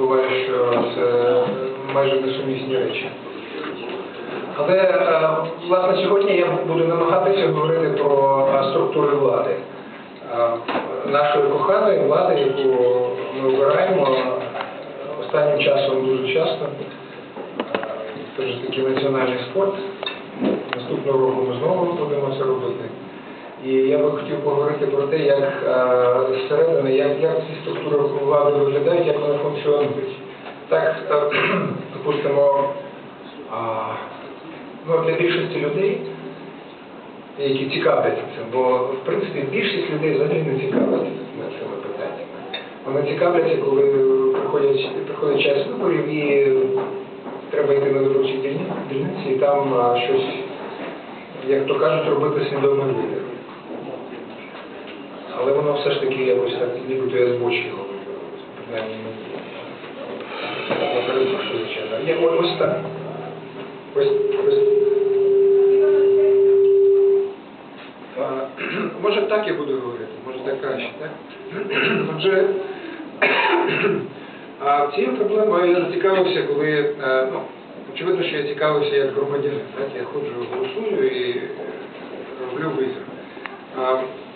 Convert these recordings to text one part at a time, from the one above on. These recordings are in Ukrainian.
буває, що це майже несумісні речі. Але е, власне сьогодні я буду намагатися говорити про е, структури влади. Е, Нашої коханої влади, яку ми обираємо е, останнім часом дуже часто. Е, Це ж такий національний спорт. Наступного року ми знову будемо це робити. І я би хотів поговорити про те, як е, зсередини, як, як ці структури влади виглядають, як вони функціонують. Так, е, допустимо, ну, для більшості людей, які цікавляться цим, бо в принципі більшість людей взагалі не цікавляться цими питаннями. Вони цікавляться, коли приходять, приходить час виборів і треба йти на дільниці і там щось, як то кажуть, робити свідомий вибір. Але воно все ж таки якось так, нібито я збочив. Принаймні мені. Перепрошую, звичайно. Ось так. Ось, Може так я буду говорити, може так краще, так? Отже, цією проблемою я зацікавився, коли, е, ну, очевидно, що я цікавився як громадянин, так? Я ходжу, голосую і е, роблю вибір.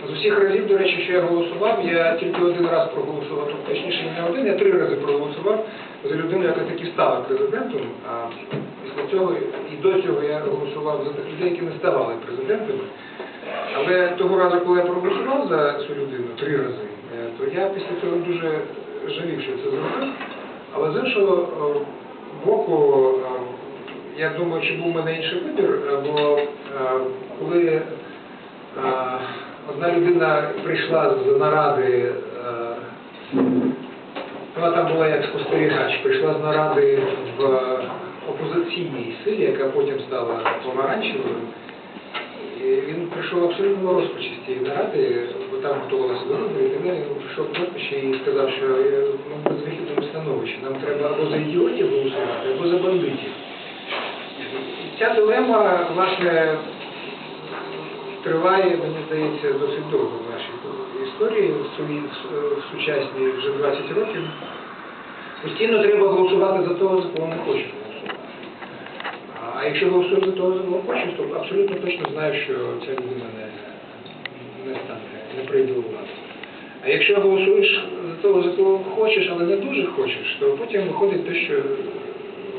З усіх разів, до речі, що я голосував, я тільки один раз проголосував, тобто, точніше не один, я три рази проголосував за людину, яка таки стала президентом. А після цього і до цього я голосував за тих людей, які не ставали президентами. Але того разу, коли я проголосував за цю людину три рази, е, то я після цього дуже жалів, що це зробив. Але з іншого е, боку, е, я думаю, чи був у мене інший вибір, бо коли одна людина прийшла з наради, е, вона там була як спостерігач, прийшла з наради в опозиційній силі, яка потім стала помаранчевою. І він прийшов абсолютно розпачі з цієї наради, бо там готувалося до виборів, і далі. Він прийшов в розпачі і сказав, що е, ми в безвихідному становищі. Нам треба або за ідіотів голосувати, або за бандитів. І ця дилема, власне, триває, мені здається, досить довго в нашій історії, в сучасній вже 20 років. Постійно треба голосувати за того, за кого не хочеш голосувати. А якщо голосуєш за того, за кого хочеш, то абсолютно точно знаєш, що ця людина не, не стане, не прийде у владу. А якщо голосуєш за того, за кого хочеш, але не дуже хочеш, то потім виходить те, що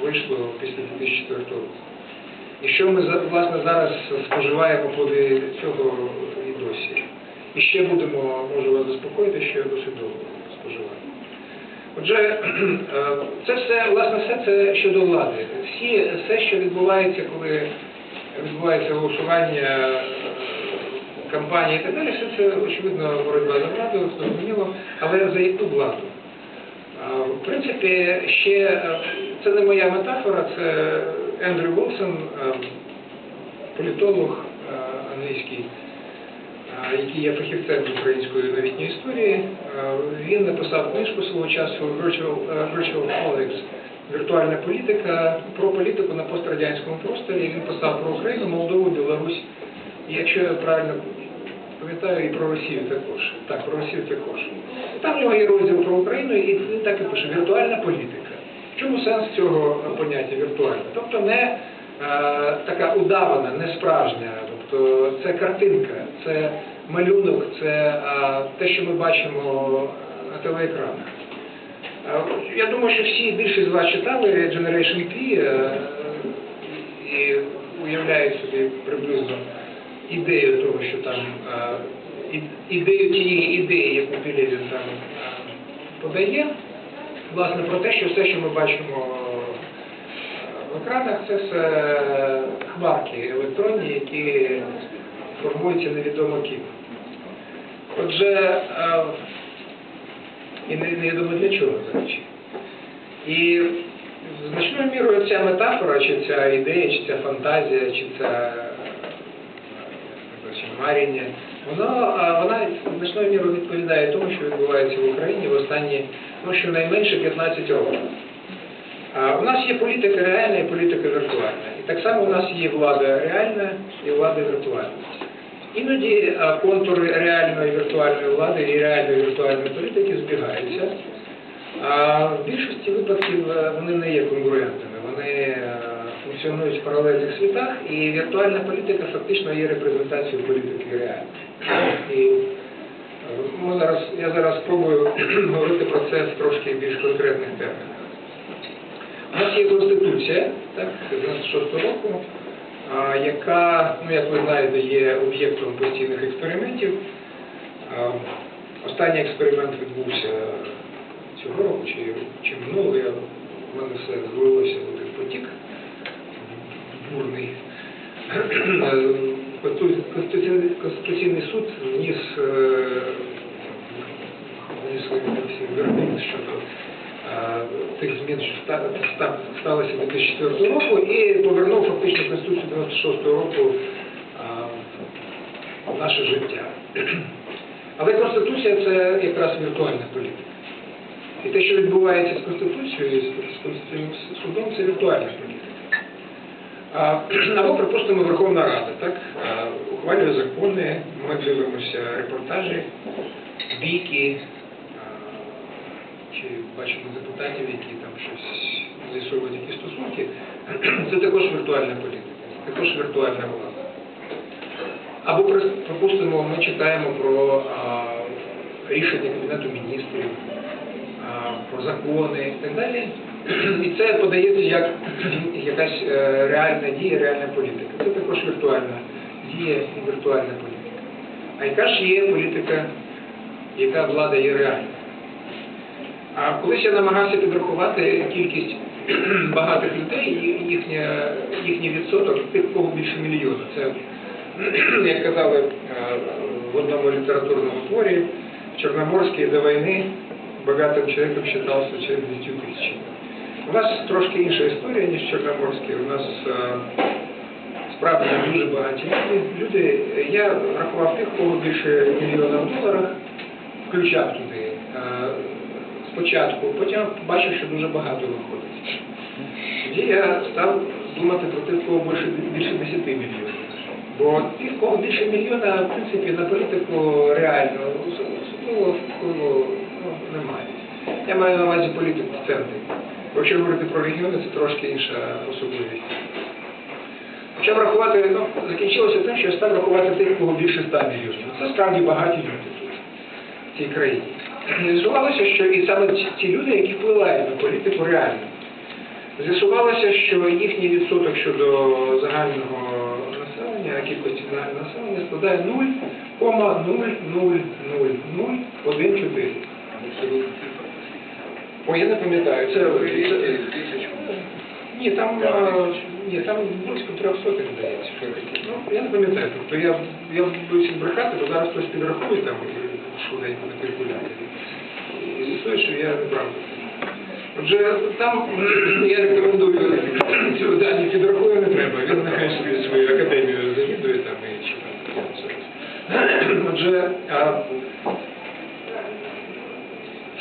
вийшло після 2004 року. Що ми власне зараз споживаємо плоди цього і досі. І ще будемо, можу вас заспокоїти, що досить довго споживаємо. Отже, е, це все, власне, все це щодо влади. Всі, все, що відбувається, коли відбувається голосування е, кампанії і так далі, все це, очевидно, боротьба за владу, зрозуміло, але за яку владу? В принципі, ще е, це не моя метафора, це Ендрю Волсон, е, політолог е, англійський, який є фахівцем української новітньої історії. Він написав книжку свого часу Virtual Politics, віртуальна політика, про політику на пострадянському просторі. Він писав про Україну, Молдову, Білорусь. І якщо я правильно пам'ятаю, і про Росію також. Так, про Росію також. Там в нього є розділ про Україну, і так і пише віртуальна політика. В чому сенс цього поняття віртуальна? Тобто не е, така удавана, не справжня. Тобто це картинка, це малюнок, це е, те, що ми бачимо на телеекранах. Е, Я думаю, що всі більшість з вас читали Generation P і уявляють собі приблизно ідею того, що там е, ідею тієї ідеї, яку Пілєвін там е, подає, власне, про те, що все, що ми бачимо е, в екранах, це все хмарки електронні, які формуються невідомо ким. Отже, і невідомо для чого, до речі. І значною мірою ця метафора, чи ця ідея, чи ця фантазія, чи ця чи маріння, воно, вона значною мірою відповідає тому, що відбувається в Україні в останні, ну, щонайменше 15 років. У нас є політика реальна і політика віртуальна. І так само у нас є влада реальна і влада віртуальна. Іноді контури реальної віртуальної влади і реальної віртуальної політики збігаються. А в більшості випадків е, вони не є конкурентами, вони е, функціонують в паралельних світах, і віртуальна політика фактично є репрезентацією політики реальної. Е, ми зараз, я зараз спробую говорити про це в трошки більш конкретних термінах. У нас є Конституція, так, 96 року, яка, ну, як ви знаєте, є об'єктом постійних експериментів. Останній експеримент відбувся цього року чи, чи минулого. В мене все злилося в один потік бурний. Конституційний, Конституційний суд вніс, вердикт щодо тих змін, що ста- ста- сталося 2004 року, і повернув фактично Конституцію 96 року е, в наше життя. Але Конституція це якраз віртуальна політика. І те, що відбувається з Конституцією, з Конституційним судом, це віртуальна політика. Або, припустимо, Верховна Рада, так? Ухвалює закони, ми дивимося репортажі, бійки, чи бачимо депутатів, які там щось з'ясовують якісь стосунки. Це також віртуальна політика, також віртуальна влада. Або, припустимо, ми читаємо про рішення Кабінету міністрів, про закони і так далі. І це подається як якась е, реальна дія, реальна політика. Це також віртуальна дія і віртуальна політика. А яка ж є політика, яка влада є реальна? А колись я намагався підрахувати кількість багатих людей, і їхня, їхній відсоток тих, кого більше мільйона. Це, як казали е, в одному літературному творі, Чорноморський до війни багатим чоловіком вважався через 10 тисяч. У нас трошки інша історія, ніж Чорноморський. У нас е, справді дуже багаті люди. люди. Я рахував тих, кого більше мільйона в доларах, включав туди е, спочатку, потім побачив, що дуже багато виходить. Тоді я став думати про тих, кого більше, більше 10 мільйонів. Бо тих, кого більше мільйона, в принципі, на політику реально особливо впливу ну, немає. Я маю на увазі політику в центрі. Якщо говорити про регіони, це трошки інша особливість. Почав рахувати, ну, закінчилося тим, що я став рахувати тих, кого більше 100 мільйонів. Ну, Це справді багаті люди тут, в цій країні. З'ясувалося, що і саме ті люди, які впливають на політику реально. З'ясувалося, що їхній відсоток щодо загального населення, кількості загального населення складає 0,00001,4. Ой, я не пам'ятаю. Це, це ні, там е, ні, там близько трьох сотень здається. Ну, я не пам'ятаю. Тобто я, я боюся брехати, бо зараз хтось підрахує там і швиденько на калькуляторі. І з'ясує, що я неправду. Отже, там я рекомендую цього дані підрахує не треба. Він нехай собі свою академію завідує там і чи там. я це розумію. Отже, а,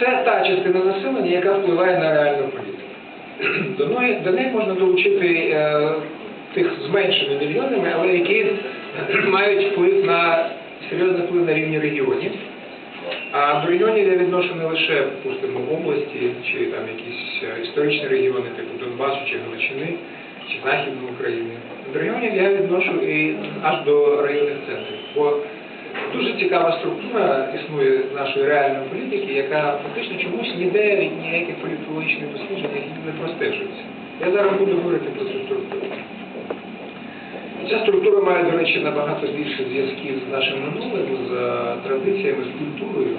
це та частина населення, яка впливає на реальну політику. До неї, можна долучити е, тих з мільйонами, але які мають вплив на серйозний вплив на рівні регіонів. А до регіонів я відношу не лише, припустимо, області, чи там якісь е, історичні регіони, типу Донбасу чи Галичини, чи Західної України. До регіонів я відношу і аж до районних центрів. Дуже цікава структура існує нашої реальної політики, яка фактично чомусь ніде від ніяких політологічних досліджень не простежується. Я зараз буду говорити про цю структуру. Ця структура має, до речі, набагато більше зв'язків з нашим минулим, з е, традиціями, з культурою,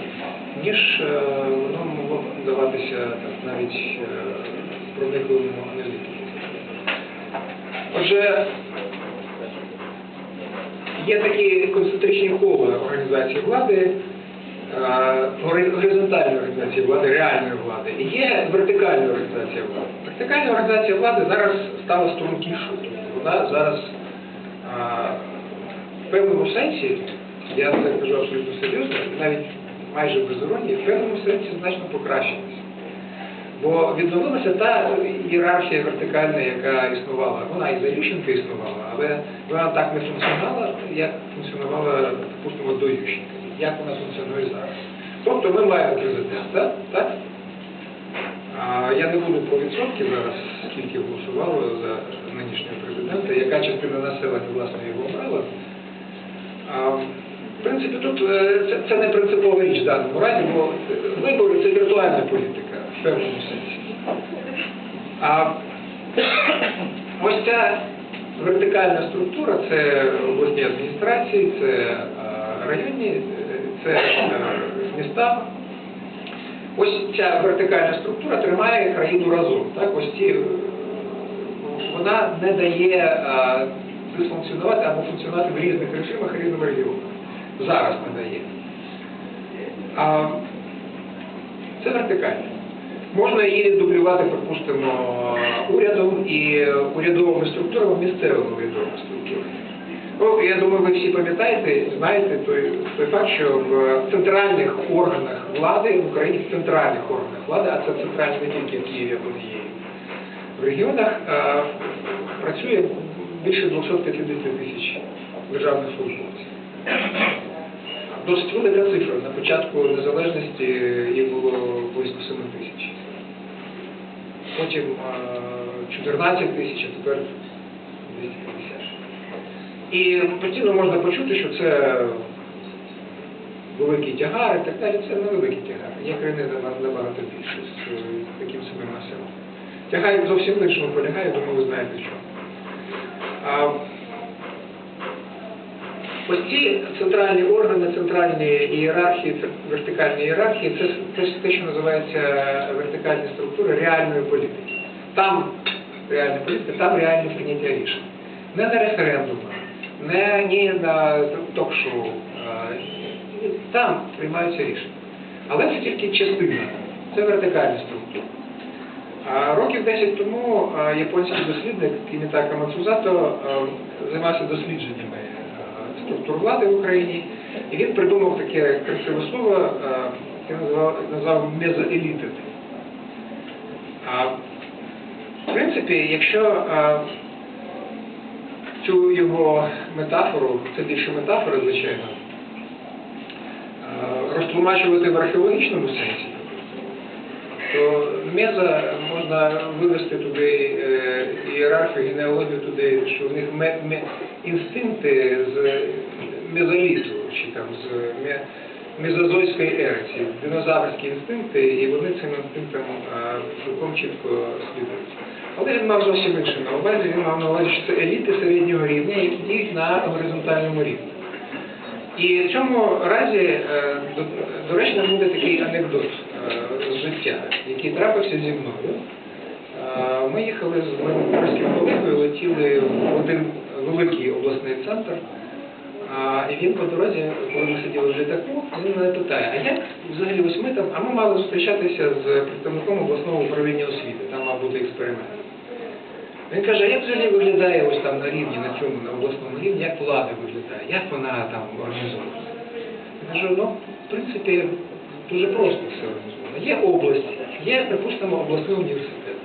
ніж е, воно могло б здаватися так, навіть е, проникливому аналітику. Отже, є такі концентричні кола організації влади, горизонтальної організації влади, реальної влади, і є вертикальна організація влади. Вертикальна організація влади зараз стала стрункішою, тобто вона зараз в певному сенсі, я це кажу абсолютно серйозно, навіть майже без іронії, в певному сенсі значно покращилася. Бо відновилася та ієрархія вертикальна, яка існувала. Вона і за Ющенка існувала, але вона так не функціонувала, як функціонувала, допустимо, до Ющенка. Як вона функціонує зараз. Тобто ми маємо президента, так? я не буду про відсотки зараз, скільки голосувало за нинішнього президента, яка частина населення власне його обрала. В принципі, тут е, це, це не принципова річ в даному разі, бо вибори це віртуальна політика в певному сенсі. А ось ця вертикальна структура це обласні адміністрації, це районні, це е, міста. Ось ця вертикальна структура тримає країну разом. Так? Ось ці, е, вона не дає е, дисфункціонувати або функціонувати в різних режимах різним регіонам. Зараз не дає. Це вертикальна. Можна її дублювати, припустимо, урядом і урядовими структурами, місцевими урядовими структурами. Ну, я думаю, ви всі пам'ятаєте, знаєте той, той факт, що в центральних органах влади в Україні, в центральних органах влади, а це центральні не тільки в Києві, вони є в регіонах, е, працює більше 250 тисяч державних службовців. Досить велика цифра. На початку незалежності їх було близько 7 тисяч. Потім е, 14 тисяч, а тепер 250. І постійно можна почути, що це великий тягар і так далі. Це не великий тягар. Є країни набагато більше з таким самим населенням. Тягар зовсім іншому полягає, думаю, ви знаєте чому. Ось ці центральні органи, центральні ієрархії, вертикальні ієрархії, це, це те, що називається вертикальні структури реальної політики. Там реальна політика, там реальне прийняття рішень. Не на референдумах, не ні на ток-шоу. Там приймаються рішення. Але це тільки частина, це вертикальна структура. А Років 10 тому японський дослідник Кімітака Мацузато займався дослідженнями структур влади в Україні, і він придумав таке красиве слово, яке назвав, назвав мезоеліти. В принципі, якщо цю його метафору, це більше метафора, звичайно, розтлумачувати в археологічному сенсі, то меза можна вивести туди е, ієрархію, генеалогію туди, що в них ме, ме, інстинкти з мезоліту, чи там з ме, мезозойської ери, динозаврські інстинкти, і вони цим інстинктам е, цілком чітко слідують. Але він мав зовсім інше на увазі, він мав на увазі, що це еліти середнього рівня, які діють на горизонтальному рівні. І в цьому разі е, до- доречно буде такий анекдот життя, який трапився зі мною. Ми їхали з моїм польським колегою, летіли в один великий обласний центр. І він по дорозі, коли ми сиділи в літаку, він мене питає, а як взагалі ось ми там, а ми мали зустрічатися з представником обласного управління освіти, там мав бути експеримент. Він каже, а як взагалі виглядає ось там на рівні, на цьому, на обласному рівні, як влада виглядає, як вона там організовується? Я кажу, ну, в принципі, дуже просто все організовано. Є область, є, припустимо, обласний університет.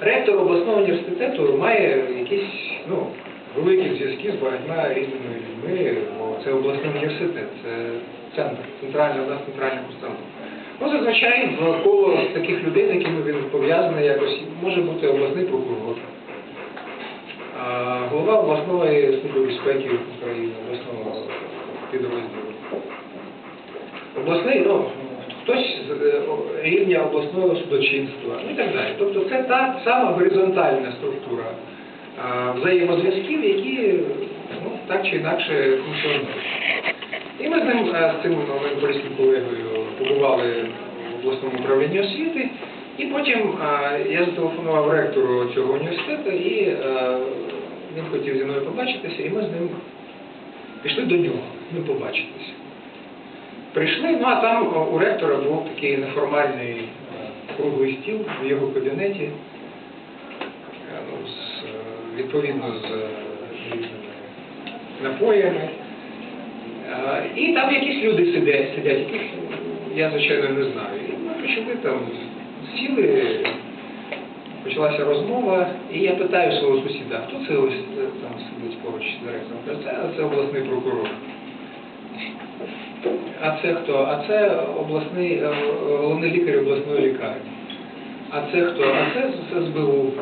Ректор обласного університету має якісь, ну, великі зв'язки з багатьма різними людьми, бо це обласний університет, це центр, центральна, у нас центральна установа. Ну, зазвичай коло таких людей, з якими він пов'язаний якось, може бути обласний прокурор, голова обласної служби безпеки України, обласного підрозділу. Обласний, ну, хтось з е, рівня обласного судочинства, ну і так далі. Тобто це та сама горизонтальна структура взаємозв'язків, які ну, так чи інакше функціонують. І ми з ним, е, з цим моїм польським колегою побували в обласному управлінні освіти, і потім е, я зателефонував ректору цього університету, і е, він хотів зі мною побачитися, і ми з ним пішли до нього, ми побачитися. Прийшли, ну а там у ректора був такий неформальний е, круглий стіл в його кабінеті, е, ну, з, е, відповідно з різними напоями. І там якісь люди сидять, сидять, яких я, звичайно, не знаю. І ми почали там сіли, почалася розмова, і я питаю свого сусіда, хто це ось там сидить поруч з директором? Це, це обласний прокурор. А це хто? А це обласний, е, головний лікар обласної лікарні. А це хто? А це СБУ.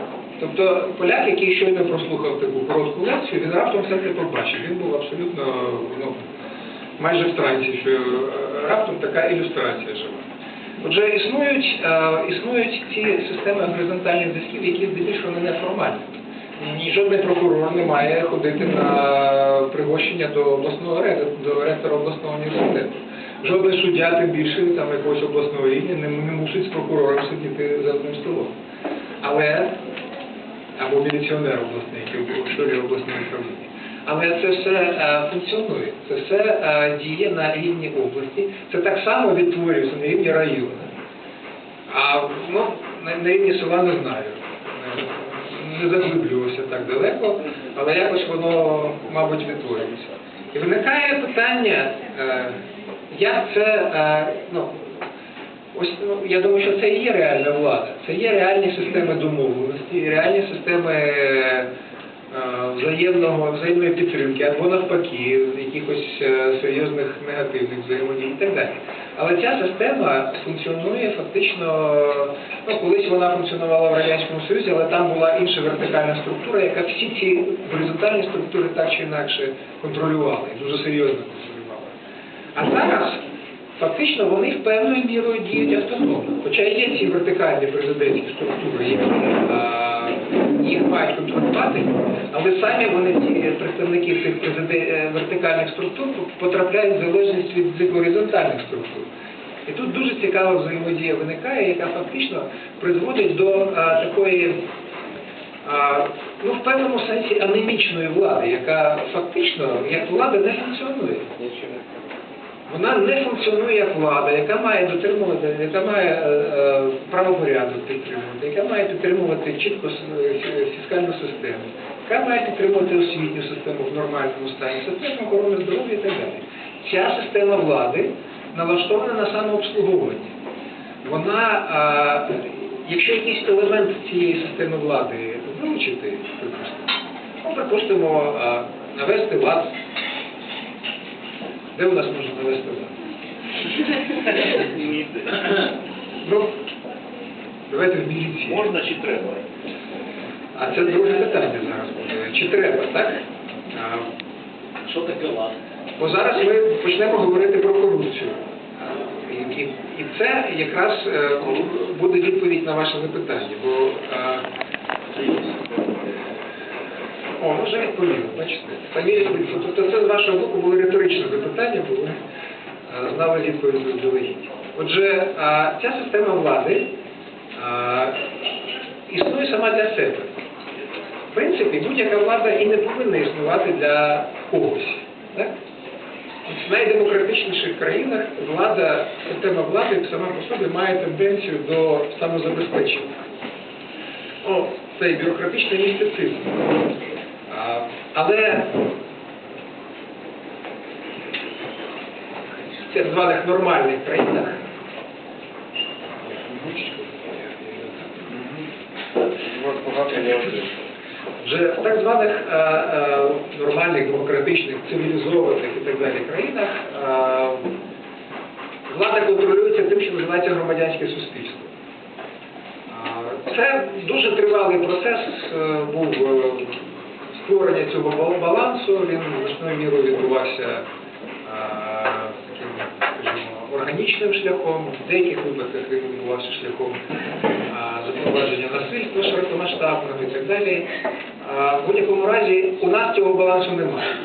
Тобто поляк, який щойно прослухав таку коротку лекцію, він раптом все це побачив. Він був абсолютно ну, майже в трансі, що е, раптом така ілюстрація жива. Отже, існують, е, існують ці системи горизонтальних зв'язків, які здебільшого не неформальні. Ні, жодний прокурор не має ходити на пригощення до обласного ректора обласного університету. Жодний суддя, тим більше там якогось обласного рівня, не, не мусить з прокурором сидіти за одним столом. Але або міліціонер обласний, який очолює обласне управління. Але це все е, функціонує, це все е, діє на рівні області. Це так само відтворюється на рівні району. А ну, на, на рівні села не знаю. Не заглиблювався так далеко, але якось воно, мабуть, відтворюється. І виникає питання, е, як це, е, ну, ось ну, я думаю, що це і є реальна влада. Це є реальні системи домовленості, реальні системи е, взаємного, взаємної підтримки, або навпаки, якихось е, серйозних негативних взаємодій і так далі. Але ця система функціонує фактично, ну колись вона функціонувала в Радянському Союзі, але там була інша вертикальна структура, яка всі ці горизонтальні структури так чи інакше контролювала, і дуже серйозно контролювала. А зараз фактично вони в певною мірою діють автономно. Хоча є ці вертикальні президентські структури, які а, їх мають контролювати, але самі вони, ці представники цих е, вертикальних структур, потрапляють в залежність від цих горизонтальних структур. І тут дуже цікава взаємодія виникає, яка фактично призводить до а, такої, а, ну в певному сенсі анемічної влади, яка фактично як влада не функціонує. Вона не функціонує як влада, яка має дотримувати, яка має е, е, правопорядок підтримувати, яка має підтримувати чітко е, фіскальну систему, яка має підтримувати освітню систему в нормальному стані, систему охорони здоров'я і так далі. Ця система влади налаштована на самообслуговування. Вона, а, якщо якийсь елемент цієї системи влади вилучити, припустимо, ну, припустимо, а, навести лад де у нас можна навести лад? Ну, давайте в міліції. Можна чи треба? А це друге питання зараз буде. Чи треба, так? Що таке лад? Бо зараз ми почнемо говорити про корупцію. І, це якраз е, буде відповідь на ваше запитання. Бо, о, ну вже відповіли, бачите. Самі, тобто це з вашого боку було риторичне запитання, бо ви е, знали відповідь заздалегідь. Отже, ця система влади існує сама для себе. В принципі, будь-яка влада і не повинна існувати для когось. Так? В найдемократичніших країнах влада, система влади сама по собі має тенденцію до самозабезпечення. О, цей бюрократичний містицизм. А, Але в так званих нормальних країнах вже в так званих е, е, нормальних, демократичних, цивілізованих і так далі країнах е, влада контролюється тим, що називається громадянське суспільство. Це дуже тривалий процес був створення цього балансу. Він значною мірою відбувався е, таким, скажімо, органічним шляхом, в деяких випадках він відбувався шляхом е, запровадження насильства широкомасштабного і так далі. В будь-якому разі у нас цього балансу немає.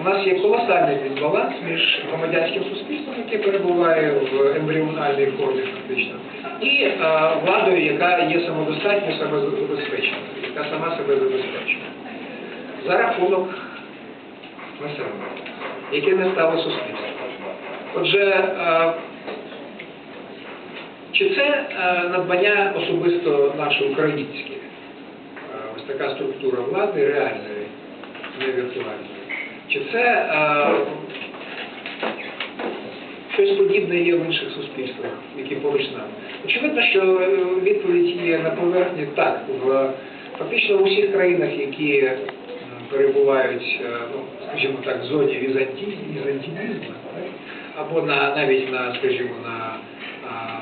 У нас є колосальний дисбаланс між громадянським суспільством, яке перебуває в ембріональній формі фактично, і е, владою, яка є самодостатньою, самозабезпеченою, яка сама себе забезпечує. За рахунок населення, яке не стало суспільством. Отже, е, чи це е, надбання особисто наше українське? Е, Ось така структура влади реальної, не віртуальної. Чи це щось подібне є в інших суспільствах, які поруч нами? Очевидно, що відповідь є на поверхні так. В фактично в усіх країнах, які перебувають, е, ну, скажімо так, в зоні візанті, візантинізму, або на навіть на, скажімо, на а,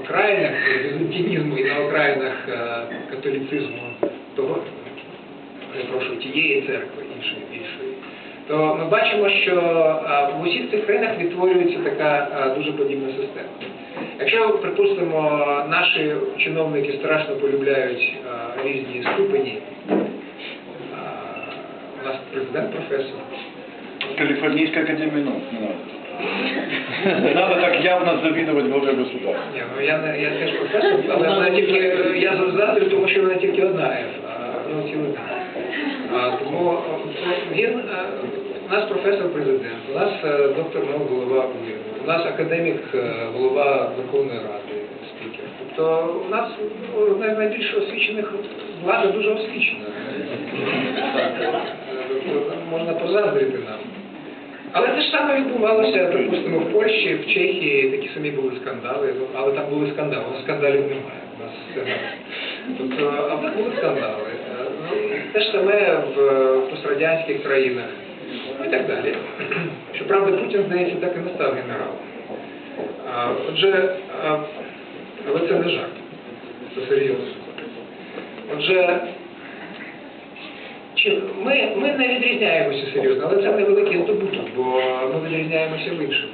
окраїнах візантинізму і на окраїнах е, католіцизму того, перепрошую, тієї церкви, іншої більшої, то ми бачимо, що е, в усіх цих країнах відтворюється така е, дуже подібна система. Якщо, припустимо, наші чиновники страшно полюбляють е, різні ступені, президент професор, Калифорнийская академия наук. Не надо. Не надо так явно завидовать главе государства. Ні, ну я не я теж професор, але вона тільки я заздрю, тому що вона тільки одна F, а ну цілий. А тому е, він е, у нас професор президент, у нас е, доктор наук голова уряду, у нас академік голова Верховної Ради, спікер. Тобто у нас ну, одна з найбільш освічених влада дуже освічена. Тобто, Можна позаздрити нам. Але те ж саме відбувалося, припустимо, в Польщі, в Чехії такі самі були скандали, ну, але там були скандали, у нас скандалів немає. У нас. Тобто, а були скандали. Ну, те ж саме в пострадянських країнах і так далі. Щоправда, Путін, здається, так і не став генералом. Отже, але це не жарт, це серйозно. Отже, ми, ми не відрізняємося серйозно, але це невеликий здобуток, бо ми відрізняємося в іншому.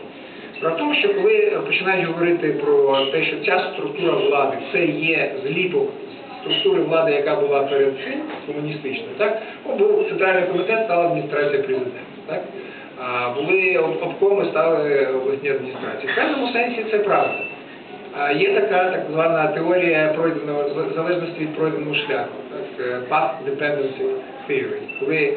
В тому, що коли починають говорити про те, що ця структура влади це є зліпок структури влади, яка була перед цим комуністичною, так? О, був центральний комітет, стала адміністрація президента. Так? А, були обкоми, стали обласні адміністрації. В певному сенсі це правда. А, Є така так звана теорія залежності від пройденого шляху, так, е, path dependency theory, коли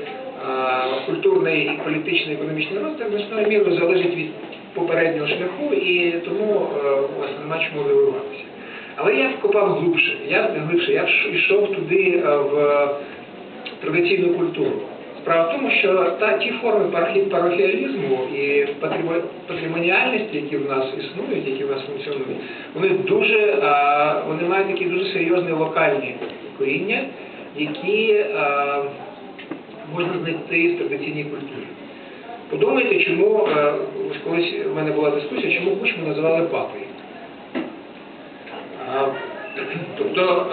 культурний і політичний економічний розвиток значною мірою залежить від попереднього шляху, і тому е, власне нема чому дивуватися. Але я вкопав глибше, я глибше, я йшов туди е, в традиційну культуру. Справа в тому, що та ті форми парафіалізму і патримоніальності, які в нас існують, які в нас функціонують, вони дуже вони мають такі дуже серйозні локальні коріння, які а, можна знайти в традиційній культурі. Подумайте, чому е, колись в мене була дискусія, чому Кучму називали папою. Тобто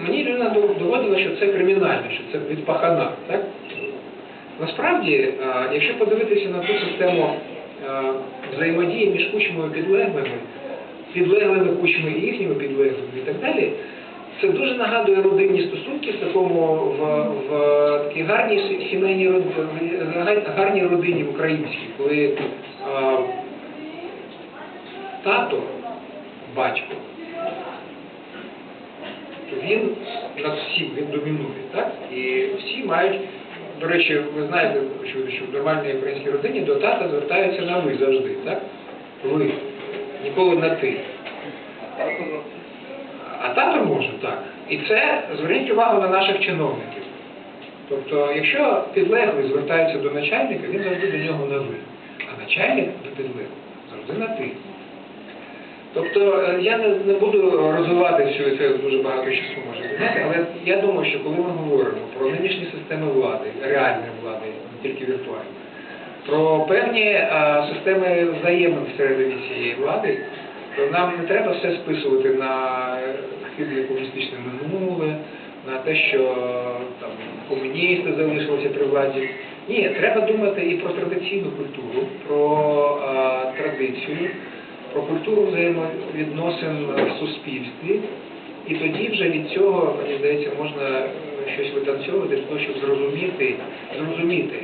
мені людина доводила, що це кримінально, що це від пахана. Так? Насправді, якщо подивитися на ту систему взаємодії між кучмою і підлеглими, підлеглими кучми і їхніми підлеглими і так далі, це дуже нагадує родинні стосунки в такому в, в такій гарній сімейній гарній родині українській, коли а, тато, батько, то він над всім, він домінує, так? І всі мають, до речі, ви знаєте, що в нормальній українській родині до тата звертаються на ви завжди, так? Ви. Ніколи на ти. А тато може так. І це зверніть увагу на наших чиновників. Тобто, якщо підлеглий звертається до начальника, він завжди до нього на ви. А начальник до підлеглого завжди на ти. Тобто е, я не, не буду розвивати всю це дуже багато часу може зайняти, але я думаю, що коли ми говоримо про нинішні системи влади, реальної влади, не тільки віртуальні, про певні е, системи взаємин всередині цієї влади, нам не треба все списувати на е, комуністичне минуле, на те, що там комуністи залишилися при владі. Ні, треба думати і про традиційну культуру, про е, традицію, про культуру взаємовідносин в суспільстві. І тоді вже від цього, мені здається, можна е, щось витанцьовувати для того, щоб зрозуміти, зрозуміти.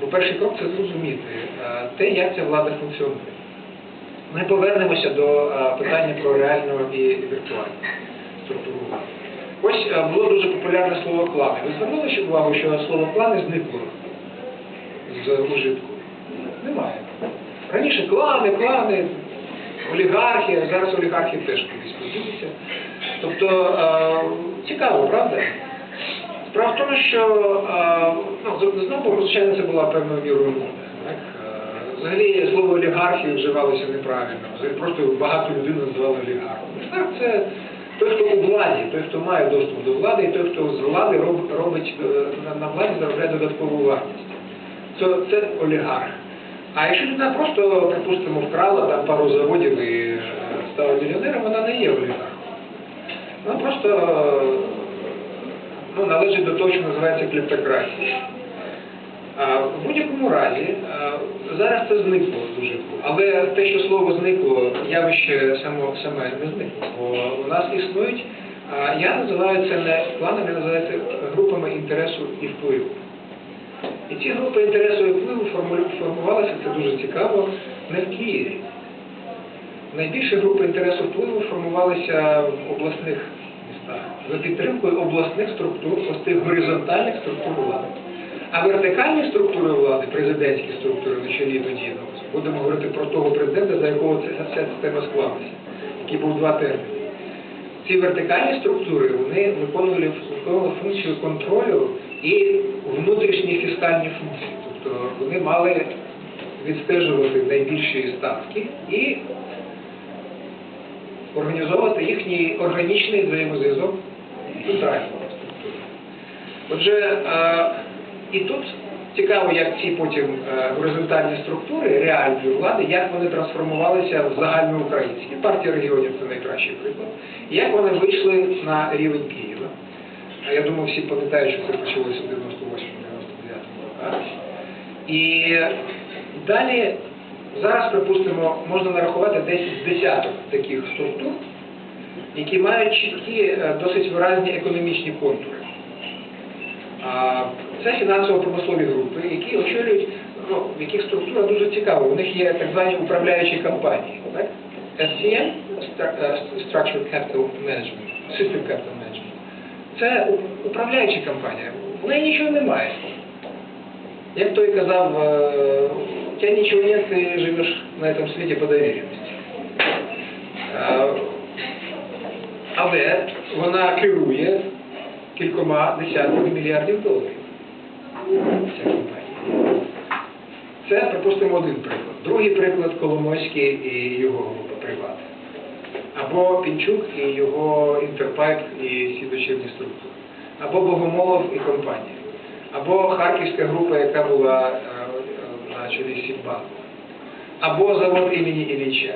Бо перший крок це зрозуміти те, як ця влада функціонує. Ми повернемося до е, питання про реальну і структуру влади. Ось е, було дуже популярне слово клани. Ви звернули ще увагу, що слово клани зникло з ужитку? Немає. Раніше клани, клани, олігархія, зараз олігархи теж кудись поділися. Тобто е, цікаво, правда? Справа в тому, що ну, з- звичайно, це була певною мірою мода. Взагалі слово олігархія вживалося неправильно. Просто багато людей називали олігархом. Так, це той, хто у владі, той, хто має доступ до влади, і той, хто з влади роб- робить е, на- владі заробляє додаткову вартість. Це, це олігарх. А якщо людина просто, припустимо, вкрала там пару заводів і е, стала мільйонером, вона не є олігархом. Вона просто е, ну, належить до того, що називається клептократія. В будь-якому разі, зараз це зникло дуже. Але те, що слово зникло, явище само, саме не зникло. Бо у нас існують, я називаю це не планами, я називаю це групами інтересу і впливу. І ці групи інтересу і впливу формувалися, це дуже цікаво, не в Києві. Найбільші групи інтересу впливу формувалися в обласних містах за підтримкою обласних структур, ось тих горизонтальних структур влади. А вертикальні структури влади, президентські структури на чолі тоді, будемо говорити про того президента, за якого ця, ця система склалася, який був два терміни. Ці вертикальні структури вони виконували, виконували функцію контролю і внутрішні фіскальні функції. Тобто вони мали відстежувати найбільші статки і організовувати їхній органічний взаємозв'язок з центральною структурою. Отже, е, і тут цікаво, як ці потім е, горизонтальні структури реальної влади, як вони трансформувалися в загальноукраїнські. Партія регіонів це найкращий приклад. Як вони вийшли на рівень Києва. Я думаю, всі пам'ятають, що це почалося в 98-99 роках. І далі, зараз, припустимо, можна нарахувати десь десяток таких структур, які мають чіткі, е, досить виразні економічні контури. Це фінансово-промислові групи, які очолюють, ну, в яких структура дуже цікава. У них є так звані управляючі компанії. SCM е, Structured Capital Management, System Capital Management. Це у- управляючі компанії. В неї нічого немає. Як той казав, е, у тебе нічого нет, ти живеш на цьому світі по довіреності. Е, Але вона керує кількома десятками мільярдів доларів. Ця компанія. Це, припустимо, один приклад. Другий приклад Коломойський і його група приват. Або Пінчук і його інтерпайп і всі дочірні структури. Або Богомолов і компанія. Або Харківська група, яка була е, на чолі Сільбанку. Або завод імені Ілліча.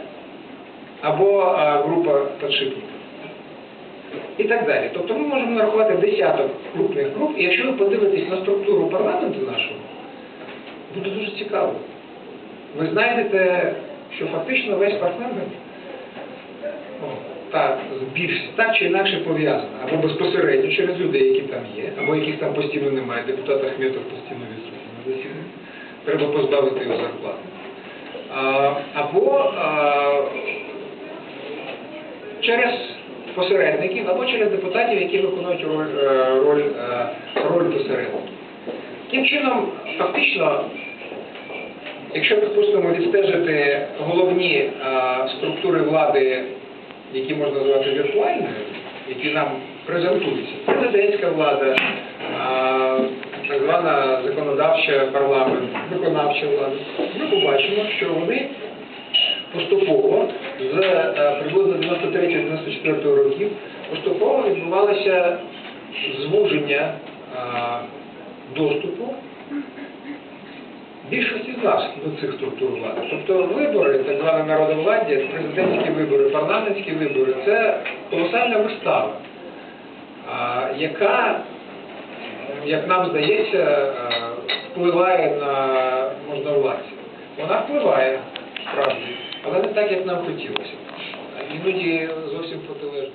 Або е, група подшипників і так далі. Тобто ми можемо нарахувати десяток крупних груп, і якщо ви подивитесь на структуру парламенту нашого, буде дуже цікаво. Ви знайдете, що фактично весь парламент ну, так, більшість так чи інакше пов'язана, або безпосередньо через людей, які там є, або яких там постійно немає. Депутат Ахметов постійно відсутній на засіданні. Треба позбавити його зарплати. Або а, через посередників або через депутатів, які виконують роль, е, роль, е, роль посередників. Таким чином, фактично, якщо, припустимо, відстежити головні е, структури влади, які можна назвати віртуальними, які нам презентуються, президентська влада, так звана законодавча парламент, виконавча влада, ми побачимо, що вони поступово з е, приблизно 93-94 років поступово відбувалося звуження е, доступу більшості з нас до цих структур влади. Тобто вибори, так зване народовладдя, президентські вибори, парламентські вибори це колосальна вистава, а, яка, як нам здається, е, впливає на можновладців. Вона впливає, справді, але не так, як нам хотілося. і Іноді зовсім протилежно.